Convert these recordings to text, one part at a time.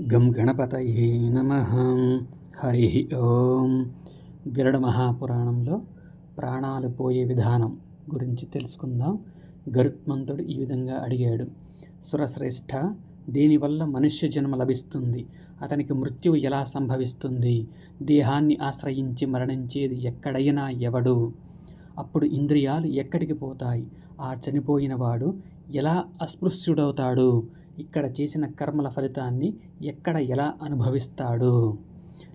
గం గణపతయే నమ. హరి ఓం. గరుడ మహాపురాణంలో ప్రాణాలు పోయే విధానం గురించి తెలుసుకుందాం. గరుత్మంతుడు ఈ విధంగా అడిగాడు. సురశ్రేష్ఠ దీనివల్ల మనుష్య జన్మ లభిస్తుంది. అతనికి మృత్యువు ఎలా సంభవిస్తుంది? దేహాన్ని ఆశ్రయించి మరణించేది ఎక్కడైనా ఎవడు? అప్పుడు ఇంద్రియాలు ఎక్కడికి పోతాయి? ఆ చనిపోయినవాడు ఎలా అస్పృశ్యుడవుతాడు? ఇక్కడ చేసిన కర్మల ఫలితాన్ని ఎక్కడ ఎలా అనుభవిస్తాడు?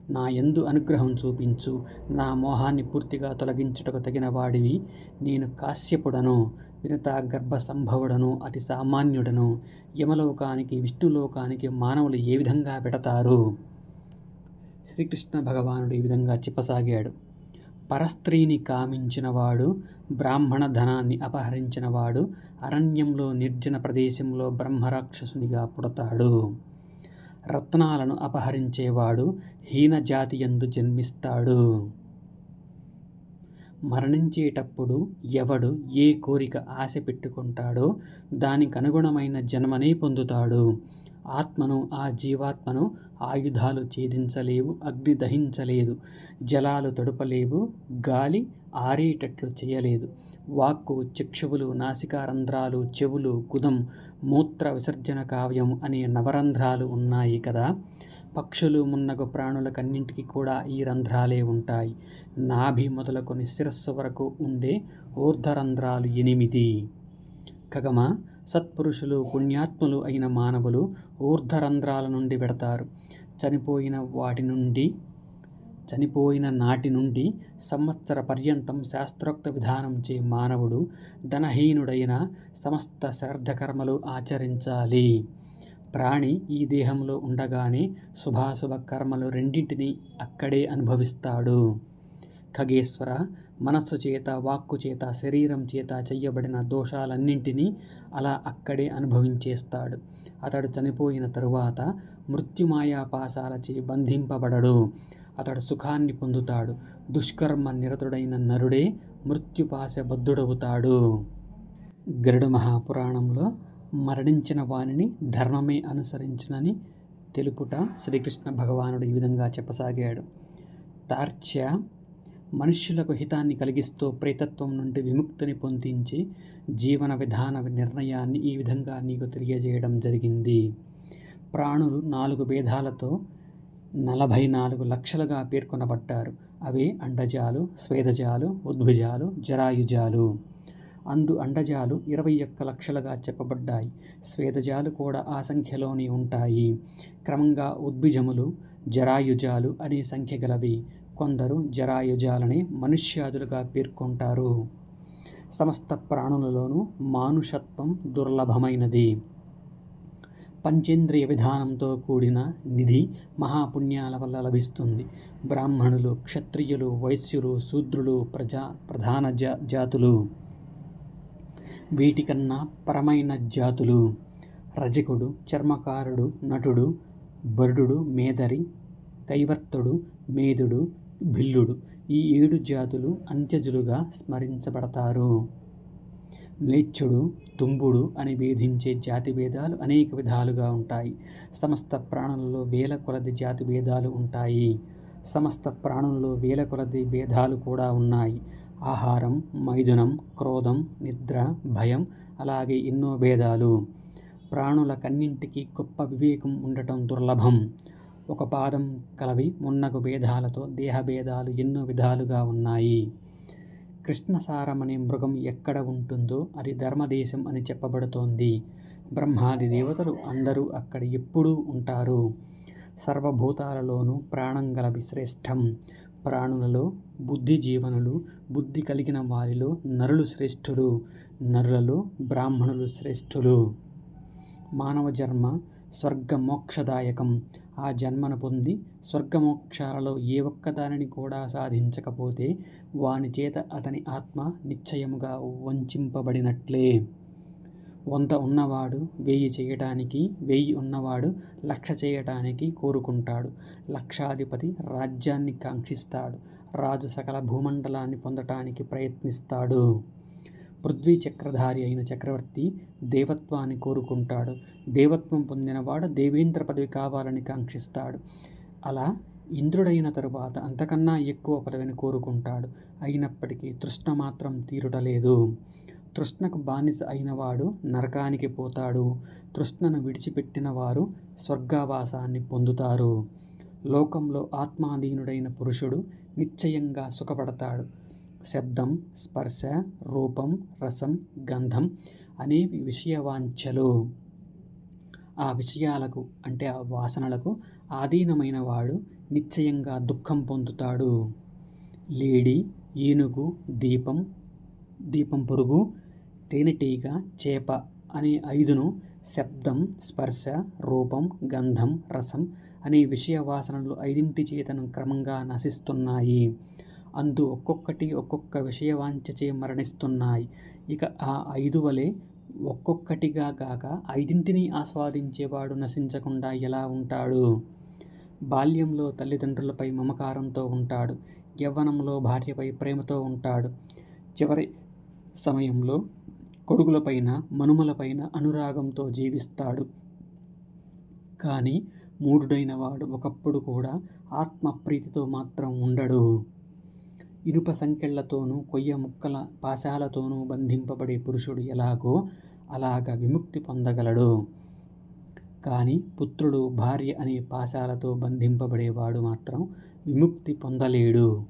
నా ఎందు అనుగ్రహం చూపించు. నా మోహాన్ని పూర్తిగా తొలగించుటకు తగిన వాడివి. నేను కాశ్యపుడను వినత గర్భ సంభవుడను అతి సామాన్యుడను. యమలోకానికి విష్ణులోకానికి మానవులు ఏ విధంగా పెడతారు శ్రీకృష్ణ భగవానుడు ఈ విధంగా చెప్పసాగాడు. పరస్త్రీని కామించినవాడు బ్రాహ్మణ ధనాన్ని అపహరించినవాడు అరణ్యంలో నిర్జన ప్రదేశంలో బ్రహ్మరాక్షసునిగా పుడతాడు. రత్నాలను అపహరించేవాడు హీన జాతి యందు జన్మిస్తాడు. మరణించేటప్పుడు ఎవడు ఏ కోరిక ఆశ పెట్టుకుంటాడో దానికి అనుగుణమైన జన్మనే పొందుతాడు. ఆత్మను ఆ జీవాత్మను ఆయుధాలు ఛేదించలేవు అగ్ని దహించలేదు జలాలు తడుపలేవు గాలి ఆరేటట్లు చేయలేదు. వాక్కు చక్షువులు నాసికారంధ్రాలు చెవులు కుదం మూత్ర విసర్జన కావ్యం అనే నవరంధ్రాలు ఉన్నాయి కదా. పక్షులు మున్నగు ప్రాణులకన్నింటికి కూడా ఈ రంధ్రాలే ఉంటాయి. నాభి మొదలుకొని శిరస్సు వరకు ఉండే ఊర్ధరంధ్రాలు ఎనిమిది. కగమ సత్పురుషులు పుణ్యాత్ములు అయిన మానవులు ఊర్ధరంధ్రాల నుండి పెడతారు. చనిపోయిన వాటి నుండి చనిపోయిన నాటి నుండి సంవత్సర పర్యంతం శాస్త్రోక్త విధానం చే మానవుడు ధనహీనుడైన సమస్త శ్రద్ధకర్మలు ఆచరించాలి. ప్రాణి ఈ దేహంలో ఉండగానే శుభాశుభ కర్మలు రెండింటినీ అక్కడే అనుభవిస్తాడు. ఖగేశ్వర మనస్సు చేత వాక్కు చేత శరీరం చేత చెయ్యబడిన దోషాలన్నింటినీ అలా అక్కడే అనుభవించేస్తాడు. అతడు చనిపోయిన తరువాత మృత్యుమాయా పాశాలచే బంధింపబడడు. అతడు సుఖాన్ని పొందుతాడు. దుష్కర్మ నిరతుడైన నరుడే మృత్యుపాశబద్ధుడవుతాడు. గరుడ మహాపురాణంలో మరణించిన వానిని ధర్మమే అనుసరించునని తెలుపుట శ్రీకృష్ణ భగవానుడు ఈ విధంగా చెప్పసాగాడు. తార్చ్య మనుష్యులకు హితాన్ని కలిగిస్తూ ప్రేతత్వం నుండి విముక్తిని పొందించి జీవన విధాన నిర్ణయాన్ని ఈ విధంగా నీకు తెలియజేయడం జరిగింది. ప్రాణులు నాలుగు భేదాలతో నలభై నాలుగు లక్షలుగా పేర్కొనబడ్డారు. అవి అండజాలు స్వేదజాలు ఉద్భుజాలు జరాయుజాలు. అందు అండజాలు ఇరవై ఒక్క లక్షలుగా చెప్పబడ్డాయి. స్వేదజాలు కూడా ఆ సంఖ్యలోని ఉంటాయి. క్రమంగా ఉద్భిజములు జరాయుజాలు అనే సంఖ్య గలవి. కొందరు జరాయుజాలని మనుష్యాదులుగా పేర్కొంటారు. సమస్త ప్రాణులలోనూ మానుషత్వం దుర్లభమైనది. పంచేంద్రియ విధానంతో కూడిన నిధి మహాపుణ్యాల వల్ల లభిస్తుంది. బ్రాహ్మణులు క్షత్రియులు వైశ్యులు శూద్రులు ప్రజా ప్రధాన జా జాతులు. వీటికన్నా పరమైన జాతులు రజకుడు చర్మకారుడు నటుడు బరుడు మేదరి కైవర్తుడు మేధుడు భిల్లుడు ఈ ఏడు జాతులు అంత్యజులుగా స్మరించబడతారు. మ్లేచ్చుడు తుంబుడు అని భేదించే జాతి భేదాలు అనేక విధాలుగా ఉంటాయి. సమస్త ప్రాణులలో వేల కొలది జాతి భేదాలు ఉంటాయి. సమస్త ప్రాణులలో వేల కొలది భేదాలు కూడా ఉన్నాయి. ఆహారం మైథునం క్రోధం నిద్ర భయం అలాగే ఎన్నో భేదాలు. ప్రాణులకన్నింటికి గొప్ప వివేకం ఉండటం దుర్లభం. ఒక పాదం కలవి మున్నగు భేదాలతో దేహభేదాలు ఎన్నో విధాలుగా ఉన్నాయి. కృష్ణసారం అనే మృగం ఎక్కడ ఉంటుందో అది ధర్మదేశం అని చెప్పబడుతోంది. బ్రహ్మాది దేవతలు అందరూ అక్కడ ఎప్పుడూ ఉంటారు. సర్వభూతాలలోనూ ప్రాణం గలవి శ్రేష్టం. ప్రాణులలో బుద్ధి జీవనులు బుద్ధి కలిగిన వారిలో నరులు శ్రేష్ఠులు నరులలో బ్రాహ్మణులు శ్రేష్ఠులు. మానవ జన్మ స్వర్గమోక్షదాయకం. ఆ జన్మను పొంది స్వర్గమోక్షాలలో ఏ ఒక్కదానిని కూడా సాధించకపోతే వాని చేత అతని ఆత్మ నిశ్చయముగా వంచింపబడినట్లే. వంద ఉన్నవాడు వెయ్యి చేయటానికి వెయ్యి ఉన్నవాడు లక్ష చేయటానికి కోరుకుంటాడు. లక్షాధిపతి రాజ్యాన్ని కాంక్షిస్తాడు. రాజు సకల భూమండలాన్ని పొందటానికి ప్రయత్నిస్తాడు. పృథ్వీ చక్రధారి అయిన చక్రవర్తి దేవత్వాన్ని కోరుకుంటాడు. దేవత్వం పొందినవాడు దేవేంద్ర పదవి కావాలని కాంక్షిస్తాడు. అలా ఇంద్రుడైన తరువాత అంతకన్నా ఎక్కువ పదవిని కోరుకుంటాడు. అయినప్పటికీ తృష్ణ మాత్రం తీరుటలేదు. తృష్ణకు బానిస అయినవాడు నరకానికి పోతాడు. తృష్ణను విడిచిపెట్టిన వారు స్వర్గావాసాన్ని పొందుతారు. లోకంలో ఆత్మాధీనుడైన పురుషుడు నిశ్చయంగా సుఖపడతాడు. శబ్దం స్పర్శ రూపం రసం గంధం అనేవి విషయవాంఛలు. ఆ విషయాలకు అంటే ఆ వాసనలకు ఆధీనమైన వాడు నిశ్చయంగా దుఃఖం పొందుతాడు. లేడి ఏనుగు దీపం దీపం పురుగు తేనెటీగ చేప అనే ఐదును శబ్దం స్పర్శ రూపం గంధం రసం అనే విషయ వాసనలు ఐదింటి చేతను క్రమంగా నశిస్తున్నాయి. అందు ఒక్కొక్కటి ఒక్కొక్క విషయవాంఛచే మరణిస్తున్నాయి. ఇక ఆ ఐదు వలె ఒక్కొక్కటిగా గాక ఐదింటిని ఆస్వాదించేవాడు నశించకుండా ఎలా ఉంటాడు? బాల్యంలో తల్లిదండ్రులపై మమకారంతో ఉంటాడు. యవ్వనంలో భార్యపై ప్రేమతో ఉంటాడు. చివరి సమయంలో కొడుకులపైన మనుమలపైన అనురాగంతో జీవిస్తాడు. కానీ మూఢుడైన వాడు ఒకప్పుడు కూడా ఆత్మప్రీతితో మాత్రం ఉండడు. ఇనుప సంకెళ్ళతోనూ కొయ్య ముక్కల పాశాలతోనూ బంధింపబడే పురుషుడు ఎలాగో అలాగ విముక్తి పొందగలడు. కానీ పుత్రుడు భార్య అనే పాశాలతో బంధింపబడేవాడు మాత్రం విముక్తి పొందలేడు.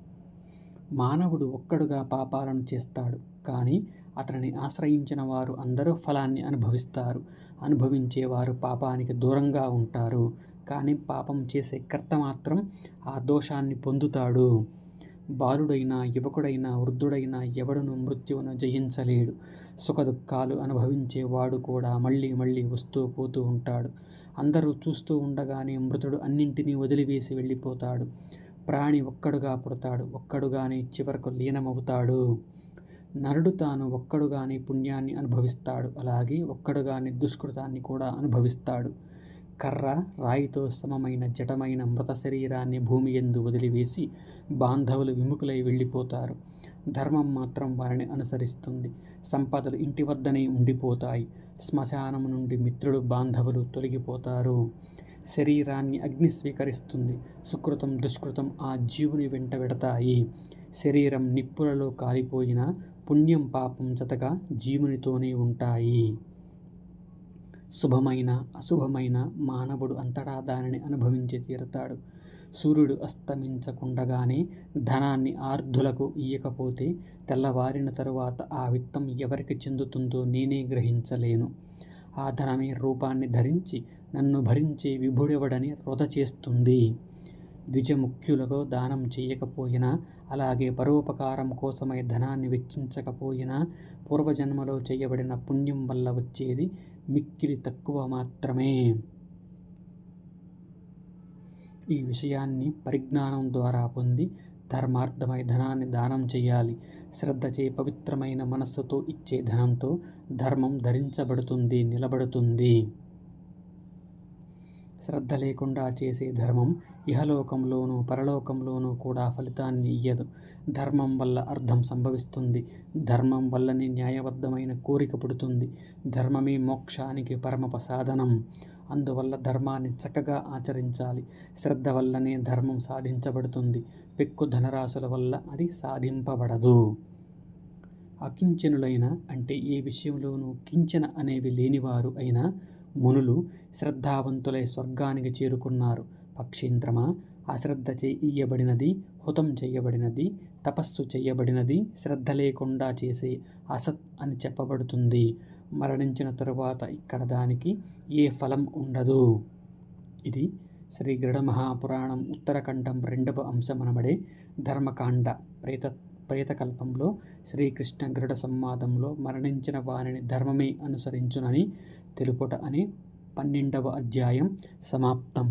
మానవుడు ఒక్కడుగా పాపాలను చేస్తాడు. కానీ అతనిని ఆశ్రయించిన వారు అందరూ ఫలాన్ని అనుభవిస్తారు. అనుభవించేవారు పాపానికి దూరంగా ఉంటారు. కానీ పాపం చేసే కర్త మాత్రం ఆ దోషాన్ని పొందుతాడు. బాలుడైనా యువకుడైనా వృద్ధుడైనా ఎవడును మృత్యువును జయించలేడు. సుఖదుఖాలు అనుభవించేవాడు కూడా మళ్ళీ మళ్ళీ వస్తూ పోతూ ఉంటాడు. అందరూ చూస్తూ ఉండగానే మృతుడు అన్నింటినీ వదిలివేసి వెళ్ళిపోతాడు. ప్రాణి ఒక్కడుగా పుడతాడు. ఒక్కడుగానే చివరకు లీనమవుతాడు. నరుడు తాను ఒక్కడుగానే పుణ్యాన్ని అనుభవిస్తాడు. అలాగే ఒక్కడుగానే దుష్కృతాన్ని కూడా అనుభవిస్తాడు. కర్ర రాయితో సమమైన జటమైన మృత శరీరాన్ని భూమి ఎందు వదిలివేసి బాంధవులు విముఖులై వెళ్ళిపోతారు. ధర్మం మాత్రం వారిని అనుసరిస్తుంది. సంపదలు ఇంటి వద్దనే ఉండిపోతాయి. శ్మశానం నుండి మిత్రులు బాంధవులు తొలగిపోతారు. శరీరాన్ని అగ్ని స్వీకరిస్తుంది. సుకృతం దుష్కృతం ఆ జీవుని వెంట పెడతాయి. శరీరం నిప్పులలో కాలిపోయిన పుణ్యం పాపం జతగా జీవునితోనే ఉంటాయి. శుభమైన అశుభమైన మానవుడు అంతటా దానిని అనుభవించి తీరుతాడు. సూర్యుడు అస్తమించకుండగానే ధనాన్ని ఆర్ధులకు ఇయ్యకపోతే తెల్లవారిన తరువాత ఆ విత్తం ఎవరికి చెందుతుందో నేనే గ్రహించలేను. ఆ ధనమే రూపాన్ని ధరించి నన్ను భరించే విభుడెవడని వృధ చేస్తుంది. ద్విజముఖ్యులకు దానం చేయకపోయినా అలాగే పరోపకారం కోసమై ధనాన్ని వెచ్చించకపోయినా పూర్వజన్మలో చేయబడిన పుణ్యం వల్ల వచ్చేది మిక్కిలి తక్కువ మాత్రమే. ఈ విషయాన్ని పరిజ్ఞానం ద్వారా పొంది ధర్మార్థమై ధనాన్ని దానం చేయాలి. శ్రద్ధచే పవిత్రమైన మనస్సుతో ఇచ్చే ధనంతో ధర్మం ధరించబడుతుంది నిలబడుతుంది. శ్రద్ధ లేకుండా చేసే ధర్మం ఇహలోకంలోనూ పరలోకంలోనూ కూడా ఫలితాన్ని ఇయ్యదు. ధర్మం వల్ల అర్థం సంభవిస్తుంది. ధర్మం వల్లనే న్యాయబద్ధమైన కోరిక పుడుతుంది. ధర్మమే మోక్షానికి పరమ సాధనం. అందువల్ల ధర్మాన్ని చక్కగా ఆచరించాలి. శ్రద్ధ వల్లనే ధర్మం సాధించబడుతుంది. పెక్కు ధనరాశుల వల్ల అది సాధింపబడదు. అకించనులైన అంటే ఏ విషయంలోనూ కించన అనేవి లేనివారు అయినా మునులు శ్రద్ధావంతులై స్వర్గానికి చేరుకున్నారు. పక్షీంద్రమా? అశ్రద్ధ చేయబడినది హుతం చేయబడినది తపస్సు చేయబడినది శ్రద్ధ లేకుండా చేసే అసత్ అని చెప్పబడుతుంది. మరణించిన తరువాత ఇక్కడ దానికి ఏ ఫలం ఉండదు? ఇది శ్రీ గరుడ మహాపురాణం ఉత్తరఖండం రెండవ అంశమనబడే ధర్మకాండ ప్రేత ప్రేతకల్పంలో శ్రీకృష్ణ గరుడ సంవాదంలో మరణించిన వారిని ధర్మమే అనుసరించునని తెలుపుట అని పన్నెండవ అధ్యాయం సమాప్తం.